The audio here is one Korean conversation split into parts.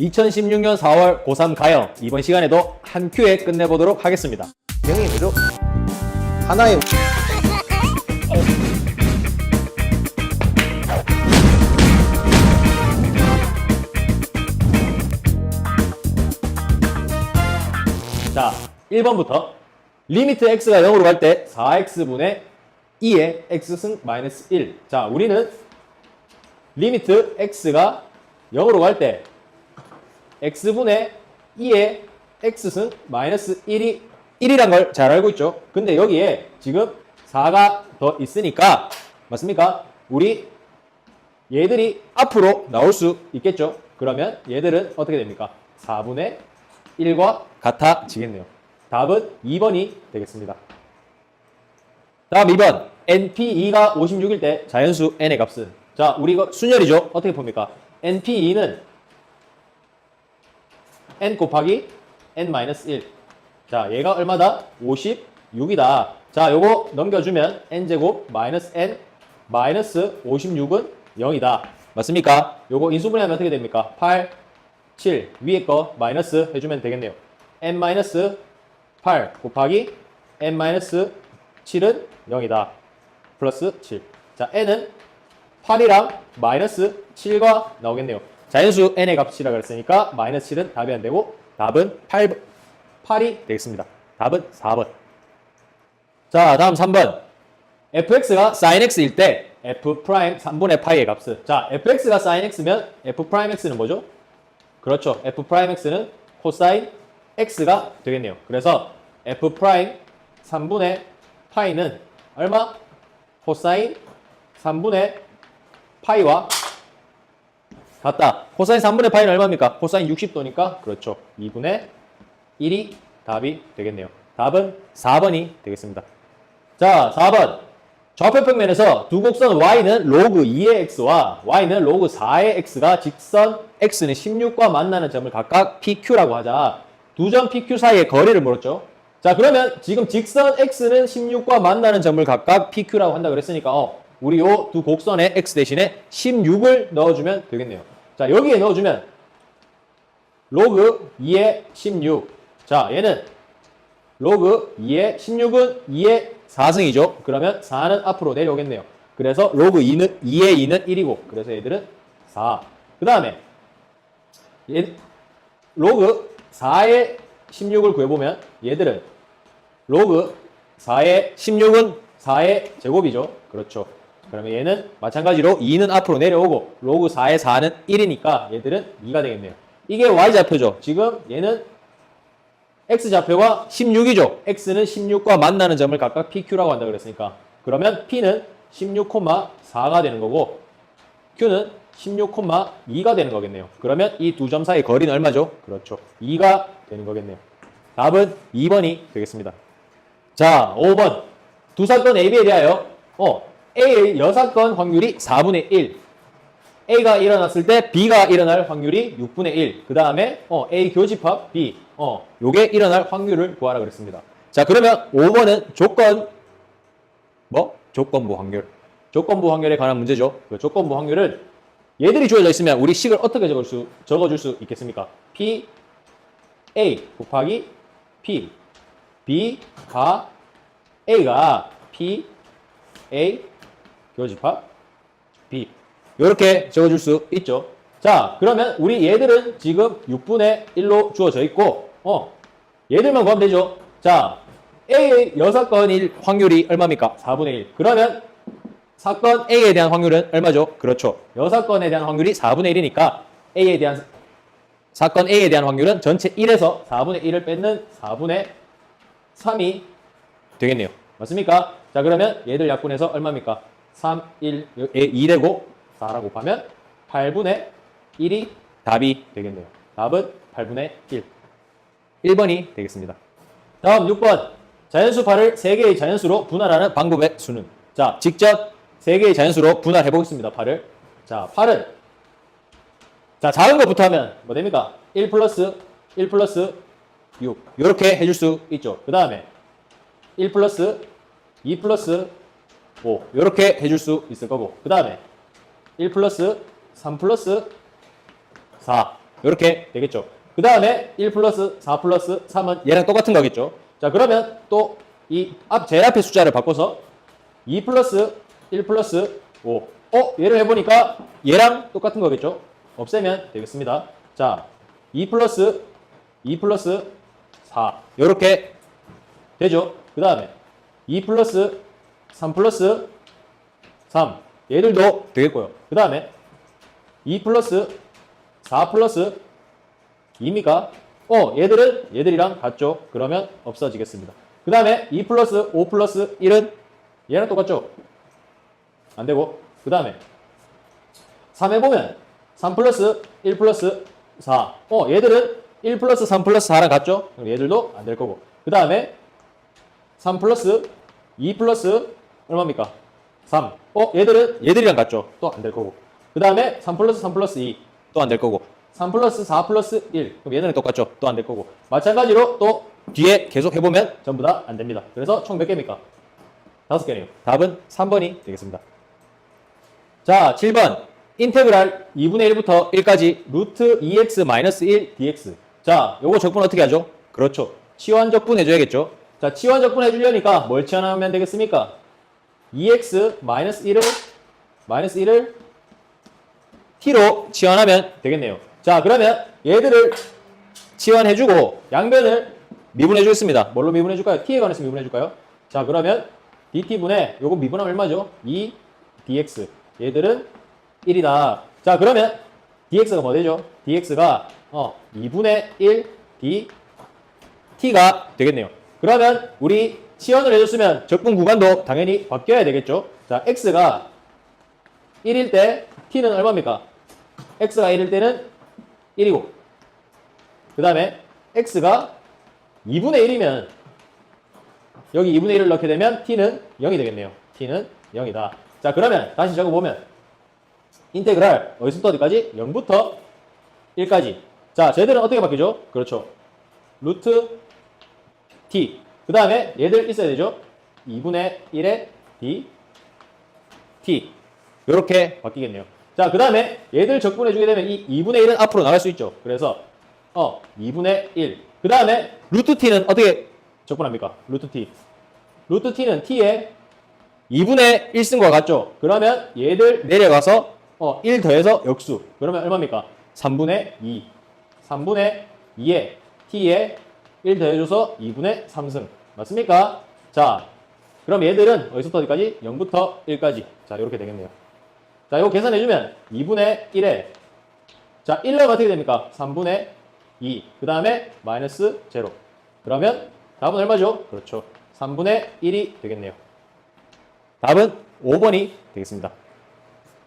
2016년 4월 고3 가형 이번 시간에도 한 큐에 끝내보도록 하겠습니다. 명이 뭐죠? 하나의 자, 1번부터 리미트 x가 0으로 갈 때 4x분의 2의 x승 마이너스 1. 자, 우리는 리미트 x가 0으로 갈 때 x분의 2의 x승 마이너스 1이 1이란 걸 잘 알고 있죠. 근데 여기에 지금 4가 더 있으니까 맞습니까? 우리 얘들이 앞으로 나올 수 있겠죠. 그러면 얘들은 어떻게 됩니까? 4분의 1과 같아지겠네요. 답은 2번이 되겠습니다. 다음 2번. NP2가 56일 때 자연수 n의 값은 자, 우리 이거 순열이죠. 어떻게 봅니까? NP2는 n 곱하기 n-1. 자, 얘가 얼마다? 56이다. 자, 요거 넘겨주면 n제곱 마이너스 n 마이너스 56은 0이다. 맞습니까? 요거 인수분해하면 어떻게 됩니까? 8, 7 위에 거 마이너스 해주면 되겠네요. n 마이너스 8 곱하기 n 마이너스 7은 0이다. 플러스 7. 자, n은 8이랑 마이너스 7과 나오겠네요. 자연수 n의 값이라 그랬으니까 마이너스 7은 답이 안 되고 답은 8, 8이 되겠습니다. 답은 4번. 자, 다음 3번. fx가 sin x일 때 f 프라임 3분의 파이의 값은 자, fx가 sin x면 f 프라임 x는 뭐죠? 그렇죠. f 프라임 x는 코사인 x가 되겠네요. 그래서 f 프라임 3분의 파이는 얼마? 코사인 3분의 파이와 같다. 코사인 3분의 파이는 얼마입니까? 코사인 60도니까 그렇죠. 2분의 1이 답이 되겠네요. 답은 4번이 되겠습니다. 자, 4번. 좌표평면에서 두 곡선 y는 로그 2의 x와 y는 로그 4의 x가 직선 x는 16과 만나는 점을 각각 PQ라고 하자. 두 점 PQ 사이의 거리를 물었죠. 자, 그러면 지금 직선 x는 16과 만나는 점을 각각 PQ라고 한다 그랬으니까 어, 우리 요 두 곡선의 x 대신에 16을 넣어주면 되겠네요. 자, 여기에 넣어주면 로그 2의 16. 자, 얘는 로그 2의 16은 2의 4승이죠. 그러면 4는 앞으로 내려오겠네요. 그래서 로그 2는 2의 2는 1이고 그래서 얘들은 4. 그 다음에 로그 4의 16을 구해보면 얘들은 로그 4의 16은 4의 제곱이죠. 그렇죠. 그러면 얘는 마찬가지로 2는 앞으로 내려오고 로그 4의 4는 1이니까 얘들은 2가 되겠네요. 이게 y좌표죠. 지금 얘는 x좌표가 16이죠. x는 16과 만나는 점을 각각 pq라고 한다 그랬으니까 그러면 p는 16,4가 되는 거고 q는 16,2가 되는 거겠네요. 그러면 이 두 점 사이 거리는 얼마죠? 그렇죠. 2가 되는 거겠네요. 답은 2번이 되겠습니다. 자, 5번. 두 사건 AB에 대하여 어, A의 여사건 확률이 4분의 1. A가 일어났을 때 B가 일어날 확률이 6분의 1. 그 다음에 어, A 교집합 B. 어, 요게 일어날 확률을 구하라 그랬습니다. 자, 그러면 5번은 조건 뭐? 조건부 확률. 조건부 확률에 관한 문제죠. 그 조건부 확률은 얘들이 주어져 있으면 우리 식을 어떻게 적을 수, 적어줄 수 있겠습니까? P A 곱하기 P B가 A가 P A 교집합 B 이렇게 적어줄 수 있죠. 자, 그러면 우리 얘들은 지금 6분의 1로 주어져 있고, 어, 얘들만 구하면 되죠. 자, A의 여사건일 확률이 얼마입니까? 4분의 1. 그러면 사건 A에 대한 확률은 얼마죠? 그렇죠. 여사건에 대한 확률이 4분의 1이니까 A에 대한 사건 A에 대한 확률은 전체 1에서 4분의 1을 뺏는 4분의 3이 되겠네요. 맞습니까? 자, 그러면 얘들 약분해서 얼마입니까? 3, 1, 2 되고 4라고 곱하면 8분의 1이 답이 되겠네요. 답은 8분의 1. 1번이 되겠습니다. 다음 6번. 자연수 8을 3개의 자연수로 분할하는 방법의 수는? 자, 직접 3개의 자연수로 분할해 보겠습니다. 8을. 자, 8은 자, 작은 것부터 하면 뭐 됩니까? 1 플러스 1 플러스 6. 이렇게 해줄 수 있죠. 그 다음에 1 플러스 2 플러스 5. 이렇게 해줄 수 있을 거고. 그 다음에 1 플러스 3 플러스 4. 이렇게 되겠죠. 그 다음에 1 플러스 4 플러스 3은 얘랑 똑같은 거겠죠. 자, 그러면 또 이 앞, 제일 앞에 숫자를 바꿔서 2 플러스 1 플러스 5. 어, 얘를 해보니까 얘랑 똑같은 거겠죠. 없애면 되겠습니다. 자, 2 플러스 2 플러스 4. 이렇게 되죠. 그 다음에 2 플러스 3 플러스 3. 얘들도 되겠고요. 그 다음에 2 플러스 4 플러스 2입니까? 어, 얘들은 얘들이랑 같죠? 그러면 없어지겠습니다. 그 다음에 2 플러스 5 플러스 1은 얘랑 똑같죠? 안 되고. 그 다음에 3에 보면 3 플러스 1 플러스 4. 어, 얘들은 1 플러스 3 플러스 4랑 같죠? 그럼 얘들도 안 될 거고. 그 다음에 3 플러스 2 플러스 얼마입니까? 3. 어, 얘들은 얘들이랑 같죠? 또 안 될 거고. 그 다음에 3 플러스 3 플러스 2. 또 안 될 거고. 3 플러스 4 플러스 1. 그럼 얘네는 똑같죠? 또 안 될 거고. 마찬가지로 또 뒤에 계속 해보면 전부 다 안 됩니다. 그래서 총 몇 개입니까? 다섯 개네요. 답은 3번이 되겠습니다. 자, 7번. 인테그랄 2분의 1부터 1까지 루트 2x-1 dx. 자, 요거 적분 어떻게 하죠? 그렇죠. 치환 적분 해줘야겠죠? 자, 치환 적분 해주려니까 뭘 치환하면 되겠습니까? 2x-1을, 마이너스 1을 t로 치환하면 되겠네요. 자, 그러면 얘들을 치환해주고 양변을 미분해주겠습니다. 뭘로 미분해줄까요? t에 관해서 미분해줄까요? 자, 그러면 dt분의 요거 미분하면 얼마죠? 2 dx. 얘들은 1이다. 자, 그러면 dx가 뭐 되죠? dx가 어, 2분의 1 d t가 되겠네요. 그러면 우리 치환을 해줬으면 적분 구간도 당연히 바뀌어야 되겠죠? 자, x가 1일 때 t는 얼마입니까? x가 1일 때는 1이고 그 다음에 x가 2분의 1이면 여기 2분의 1을 넣게 되면 t는 0이 되겠네요. t는 0이다. 자 그러면 다시 적어보면 인테그랄 어디서부터 어디까지? 0부터 1까지. 자 쟤들은 어떻게 바뀌죠? 그렇죠. 루트 t 그 다음에 얘들 있어야 되죠? 2분의 1의 d t 이렇게 바뀌겠네요. 자, 그 다음에 얘들 적분해주게 되면 이 2분의 1은 앞으로 나갈 수 있죠. 그래서 어 2분의 1. 그 다음에 루트 t는 어떻게 적분합니까? 루트 t. 루트 t는 t에 2분의 1쓴 거와 같죠? 그러면 얘들 내려가서 어, 1 더해서 역수. 그러면 얼마입니까? 3분의 2. 3분의 2에 t에 1 더해줘서 2분의 3승. 맞습니까? 자, 그럼 얘들은 어디서부터 어디까지? 0부터 1까지. 자, 이렇게 되겠네요. 자, 이거 계산해주면 2분의 1에 자, 1은 어떻게 됩니까? 3분의 2. 그 다음에 마이너스 0. 그러면 답은 얼마죠? 그렇죠. 3분의 1이 되겠네요. 답은 5번이 되겠습니다.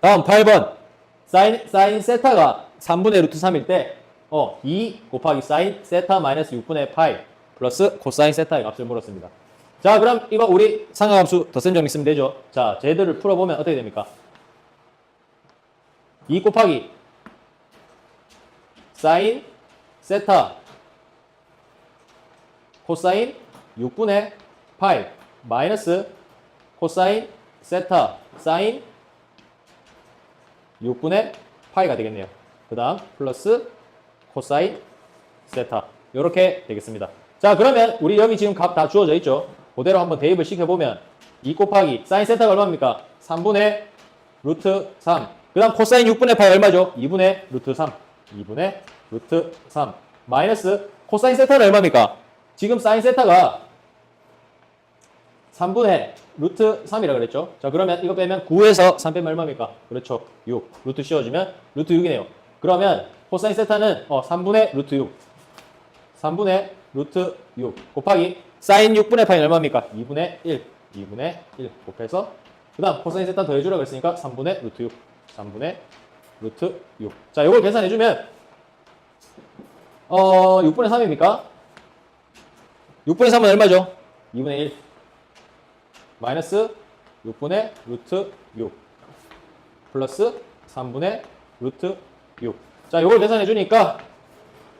다음 8번. 사인, 사인 세타가 3분의 루트 3일 때, 어, 2 곱하기 사인 세타 마이너스 6분의 파이 플러스 코사인 세타의 값을 물었습니다. 자, 그럼 이거 우리 상하함수 덧셈 정리 쓰면 되죠. 자, 쟤들을 풀어보면 어떻게 됩니까? 2 곱하기 사인 세타 코사인 6분의 파이 마이너스 코사인 세타 사인 6분의 파이가 되겠네요. 그 다음 플러스 코사인 세타 이렇게 되겠습니다. 자 그러면 우리 여기 지금 값 다 주어져 있죠. 그대로 한번 대입을 시켜보면 2 곱하기 사인 세타가 얼마입니까? 3분의 루트 3. 그 다음 코사인 6분의 파이 얼마죠? 2분의 루트 3. 2분의 루트 3. 마이너스 코사인 세타는 얼마입니까? 지금 사인 세타가 3분의 루트 3이라 그랬죠? 자, 그러면 이거 빼면 9에서 3 빼면 얼마입니까? 그렇죠. 6. 루트 씌워주면 루트 6이네요. 그러면 코사인 세타는 어, 3분의 루트 6. 3분의 루트 6 곱하기 사인 6분의 파이는 얼마입니까? 2분의 1. 2분의 1 곱해서 그 다음 코사인 세타 더해주라고 했으니까 3분의 루트 6. 3분의 루트 6. 자, 이걸 계산해주면 어, 6분의 3입니까? 6분의 3은 얼마죠? 2분의 1. 마이너스 6분의 루트 6. 플러스 3분의 루트 6. 자, 이걸 계산해 주니까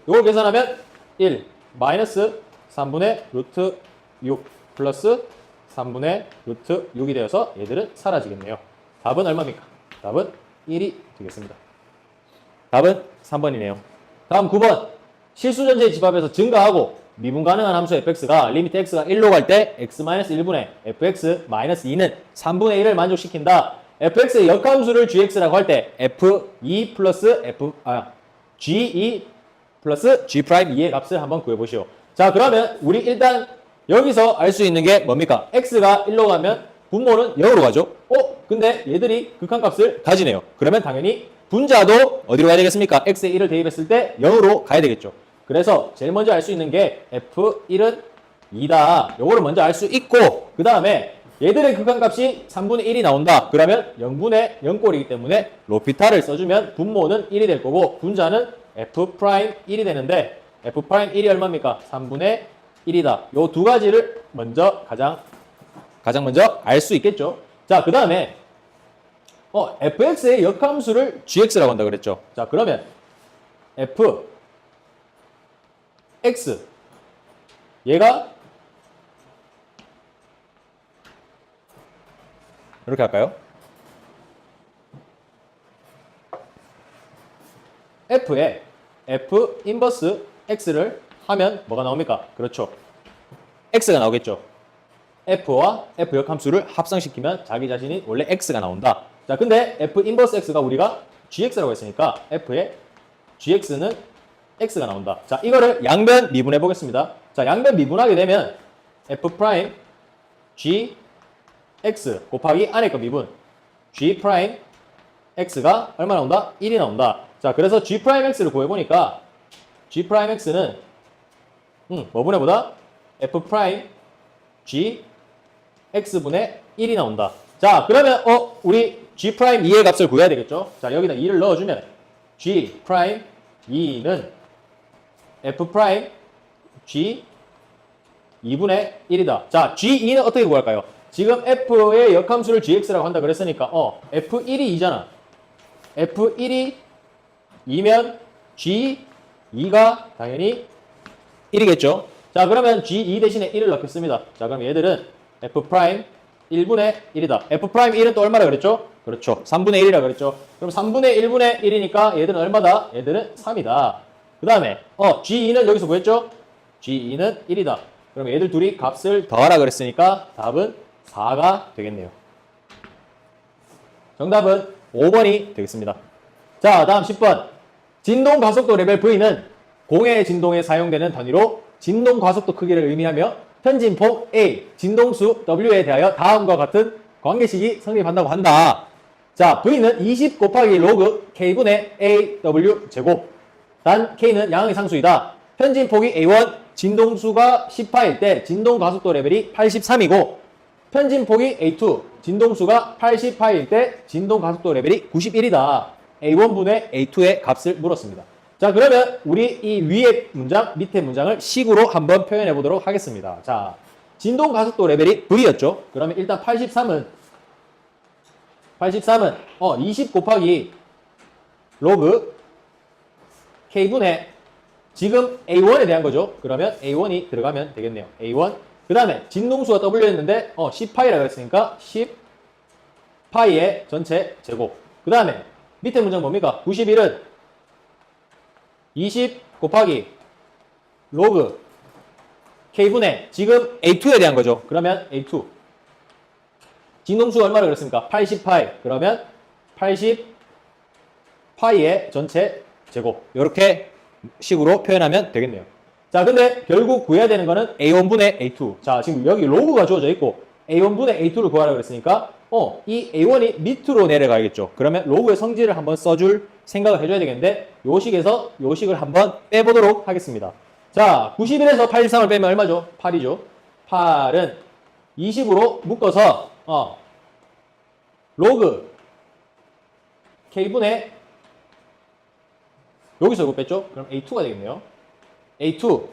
이걸 계산하면 1 마이너스 3분의 루트 6 플러스 3분의 루트 6이 되어서 얘들은 사라지겠네요. 답은 얼마입니까? 답은 1이 되겠습니다. 답은 3번이네요. 다음 9번. 실수 전체의 집합에서 증가하고 미분 가능한 함수 fx가 리미트 x가 1로 갈 때 x-1분의 fx 2는 3분의 1을 만족시킨다. fx의 역함수를 gx라고 할 때 f2 플러스 f 아 g2 플러스 g 프라임 2의 값을 한번 구해 보시오. 자, 그러면 우리 일단 여기서 알 수 있는 게 뭡니까? x가 1로 가면 분모는 0으로 가죠. 어? 근데 얘들이 극한값을 가지네요. 그러면 당연히 분자도 어디로 가야 되겠습니까? x에 1을 대입했을 때 0으로 가야 되겠죠. 그래서 제일 먼저 알 수 있는 게 f1은 2다. 요거를 먼저 알 수 있고 그 다음에 얘들의 극한값이 3분의 1이 나온다. 그러면 0분의 0꼴이기 때문에 로피타를 써주면 분모는 1이 될 거고 분자는 f'1이 되는데 f'1이 얼마입니까? 3분의 1이다. 요 두 가지를 먼저 가장 가장 먼저 알 수 있겠죠. 자, 그 다음에 어, fx의 역함수를 gx라고 한다 그랬죠. 자, 그러면 f x 얘가 이렇게 할까요? F에 f 인버스 x를 하면 뭐가 나옵니까? 그렇죠. x가 나오겠죠. f와 f 역함수를 합성시키면 자기 자신이 원래 x가 나온다. 자, 근데 f 인버스 x가 우리가 gx라고 했으니까 f의 gx는 x가 나온다. 자, 이거를 양변 미분해 보겠습니다. 자, 양변 미분하게 되면 f 프라임 g x 곱하기 안에 거 미분 g 프라임 x가 얼마 나온다? 1이 나온다. 자, 그래서 g 프라임 x를 구해 보니까 g 프라임 x는 음, 뭐 분해보다 f 프라임 g x분의 1이 나온다. 자, 그러면 어, 우리 g 프라임 2의 값을 구해야 되겠죠? 자, 여기다 2를 넣어 주면 g 프라임 2는 f 프라임 g 2분의 1이다. 자, g2는 어떻게 구할까요? 지금 f의 역함수를 gx라고 한다 그랬으니까 어, f1이 2잖아. f1이 2면 g2가 당연히 1이겠죠. 자, 그러면 g2 대신에 1을 넣겠습니다. 자, 그럼 얘들은 f 프라임 1분의 1이다. f 프라임 1은 또 얼마라 그랬죠? 그렇죠. 3분의 1이라 그랬죠. 그럼 3분의 1분의 1이니까 얘들은 얼마다? 얘들은 3이다. 그 다음에 어 g2는 여기서 구했죠? g2는 1이다. 그럼 얘들 둘이 값을 더하라 그랬으니까 답은 4가 되겠네요. 정답은 5번이 되겠습니다. 자, 다음 10번. 진동 가속도 레벨 V는 공의 진동에 사용되는 단위로 진동 가속도 크기를 의미하며 편진폭 A, 진동수 W에 대하여 다음과 같은 관계식이 성립한다고 한다. 자, V는 20 곱하기 로그 K분의 AW 제곱. 단 K는 양의 상수이다. 편진폭이 A1, 진동수가 10파일 때 진동 가속도 레벨이 83이고 편진폭이 A2, 진동수가 80파일 때 진동 가속도 레벨이 91이다. A1분의 A2의 값을 물었습니다. 자, 그러면 우리 이 위에 문장, 밑에 문장을 식으로 한번 표현해 보도록 하겠습니다. 자, 진동 가속도 레벨이 V였죠? 그러면 일단 83은 83은 어, 20 곱하기 로그 K분의 지금 A1에 대한 거죠. 그러면 A1이 들어가면 되겠네요. A1. 그 다음에 진동수가 W였는데 어, 10파이라 그랬으니까 10파이의 전체 제곱. 그 다음에 밑에 문장 뭡니까? 91은 20 곱하기 로그 K분의 지금 A2에 대한 거죠. 그러면 A2. 진동수가 얼마나 그랬습니까? 80파이. 그러면 80파이의 전체 제곱. 이렇게 식으로 표현하면 되겠네요. 자, 근데 결국 구해야 되는 거는 A1분의 A2. 자, 지금 여기 로그가 주어져 있고 A1분의 A2를 구하라고 그랬으니까 어, 이 A1이 밑으로 내려가야겠죠. 그러면 로그의 성질을 한번 써줄 생각을 해줘야 되겠는데 요 식에서 요 식을 한번 빼보도록 하겠습니다. 자, 91에서 83을 빼면 얼마죠? 8이죠. 8은 20으로 묶어서 어, 로그 K분의 여기서 이거 뺐죠? 그럼 A2가 되겠네요. A2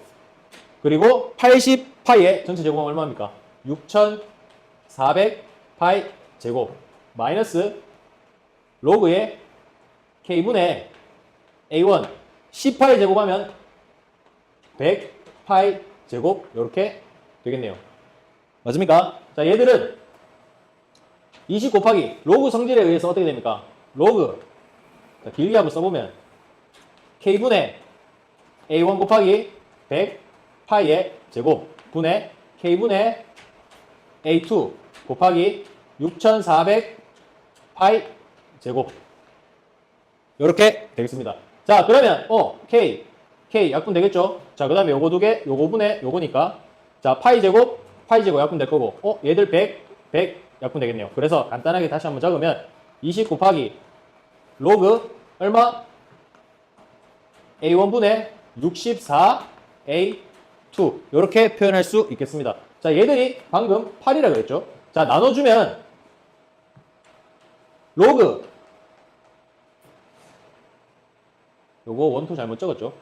그리고 80파이의 전체 제곱은 얼마입니까? 6400파이 제곱 마이너스 로그의 K분의 A1 10파이 제곱하면 100파이 제곱 이렇게 되겠네요. 맞습니까? 자 얘들은 20 곱하기 로그 성질에 의해서 어떻게 됩니까? 로그 자, 길게 한번 써보면 K분의 A1 곱하기 100 파이의 제곱 분의 K분의 A2 곱하기 6400 파이 제곱 이렇게 되겠습니다. 자 그러면 어 K K 약분 되겠죠? 자 그 다음에 요거 두 개, 요거 분의 요거니까 자 파이 제곱, 파이 제곱 약분 될 거고 어 얘들 100, 100 약분 되겠네요. 그래서 간단하게 다시 한번 적으면 20 곱하기 로그 얼마? A1분의 64 A2 이렇게 표현할 수 있겠습니다. 자 얘들이 방금 8이라 그랬죠? 자 나눠주면 로그 요거 원투 잘못 적었죠?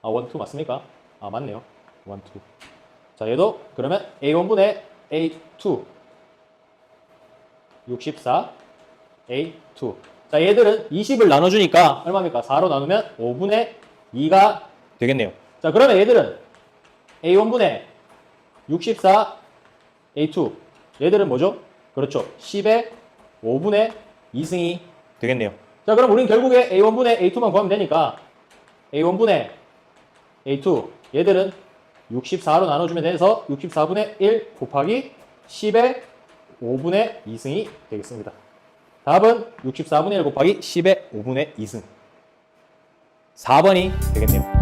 아 원투 맞습니까? 아 맞네요. 원투. 자 얘도 그러면 A1분의 A2 64 A2 자 얘들은 20을 나눠주니까 얼마입니까? 4로 나누면 5분의 2가 되겠네요. 자 그러면 얘들은 A1분의 64 A2 얘들은 뭐죠? 그렇죠. 10의 5분의 2승이 되겠네요. 자 그럼 우리는 결국에 A1분의 A2만 구하면 되니까 A1분의 A2 얘들은 64로 나눠주면 돼서 64분의 1 곱하기 10의 5분의 2승이 되겠습니다. 답은 64분의 1 곱하기 10의 5분의 2승 4번이 되겠네요.